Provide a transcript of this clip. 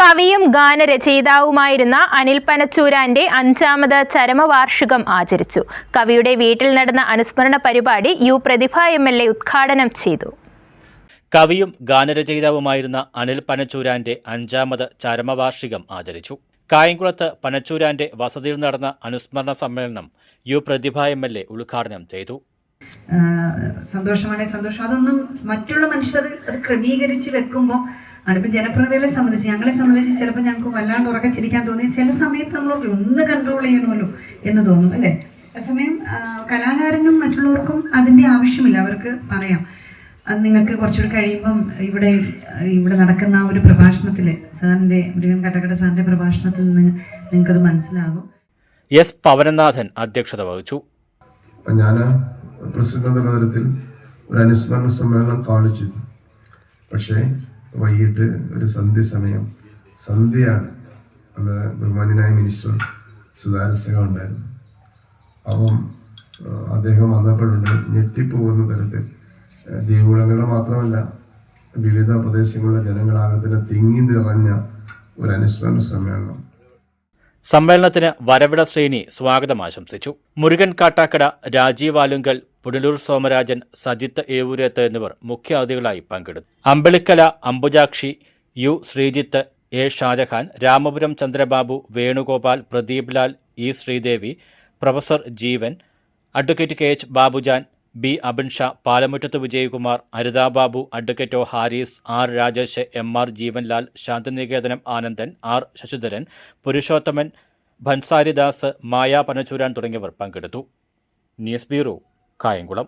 കവിയും ഗാനരചയിതാവുമായിരുന്ന അനിൽ പനച്ചൂരാന്റെ അഞ്ചാമത് ചരമവാർഷികം ആചരിച്ചു. കവിയുടെ വീട്ടിൽ നടന്ന അനുസ്മരണ പരിപാടി U Prathibha M L A ഉദ്ഘാടനം ചെയ്തു. കവിയും ഗാനരചയിതാവുമായിരുന്ന അനിൽ പനച്ചൂരാന്റെ അഞ്ചാമത് ചരമവാർഷികം ആചരിച്ചു. കായംകുളത്ത് പനച്ചൂരാന്റെ വസതിയിൽ നടന്ന അനുസ്മരണ സമ്മേളനം U Prathibha M L A ഉദ്ഘാടനം ചെയ്തു. സന്തോഷമാണെങ്കിൽ സന്തോഷം. അതൊന്നും മറ്റുള്ള മനുഷ്യർ അത് അത് ക്രമീകരിച്ച് വെക്കുമ്പോൾ ആണ് ഇപ്പം ജനപ്രതിനിധികളെ സംബന്ധിച്ച് ഞങ്ങളെ സംബന്ധിച്ച് ചിലപ്പോൾ ഞങ്ങൾക്ക് വല്ലാണ്ട് ഉറക്കച്ചിരിക്കാൻ തോന്നി ചില സമയത്ത് നമ്മൾ ഒന്ന് കൺട്രോൾ ചെയ്യണമല്ലോ എന്ന് തോന്നും അല്ലേ? അതേസമയം കലാകാരനും മറ്റുള്ളവർക്കും അതിന്റെ ആവശ്യമില്ല. അവർക്ക് പറയാം അത് നിങ്ങൾക്ക് കുറച്ചുകൂടി കഴിയുമ്പം ഇവിടെ ഇവിടെ നടക്കുന്ന ഒരു പ്രഭാഷണത്തിൽ സാറിന്റെ മുരുകൻ കട്ടക്കട സാറിന്റെ പ്രഭാഷണത്തിൽ നിന്ന് നിങ്ങൾക്കത് മനസ്സിലാകും. എസ് പവനനാഥൻ അധ്യക്ഷത വഹിച്ചു. ഞാൻ പ്രസിഡന്റ് എന്ന തരത്തിൽ ഒരു അനുസ്മരണ സമ്മേളനം കാൾ പക്ഷേ വൈകിട്ട് ഒരു സന്ധ്യ സമയം സന്ധ്യയാണ് അന്ന് ബഹുമാന്യനായ മിനിസ്റ്റർ സുതാരസഹ ഉണ്ടായിരുന്നു അപ്പം അദ്ദേഹം വന്നപ്പോഴുണ്ട് ഞെട്ടിപ്പോകുന്ന തരത്തിൽ ആ, മാത്രമല്ല വിവിധ പ്രദേശങ്ങളിലെ ജനങ്ങളാകത്തിന് തിങ്ങി നിറഞ്ഞ ഒരു അനുസ്മരണ സമ്മേളനം. സമ്മേളനത്തിന് വരവിട ശ്രേണി സ്വാഗതം ആശംസിച്ചു. മുരുകൻ കാട്ടാക്കട രാജീവ് ആലുങ്കൽ പുനലൂർ സോമരാജൻ സജിത്ത് ഏവൂരത്ത് എന്നിവർ മുഖ്യ അതിഥികളായി പങ്കെടുത്തു. Ambalikkala Ambujakshi U Sreejith A Shajahan Ramapuram Chandrababu Venugopal Pradeep Lal E Sreedevi professor Jeevan advocate K H Babujan B Abin Sha Palamuttathu Vijayakumar Arithababu advocate O Haris R Rajesh M R Jeevanlal Santhiniketanam Anandan R Sasidharan Purushothaman Bhansaridas Maya Panachooran തുടങ്ങിയവർ പങ്കെടുത്തു. News bureau Kayamkulam.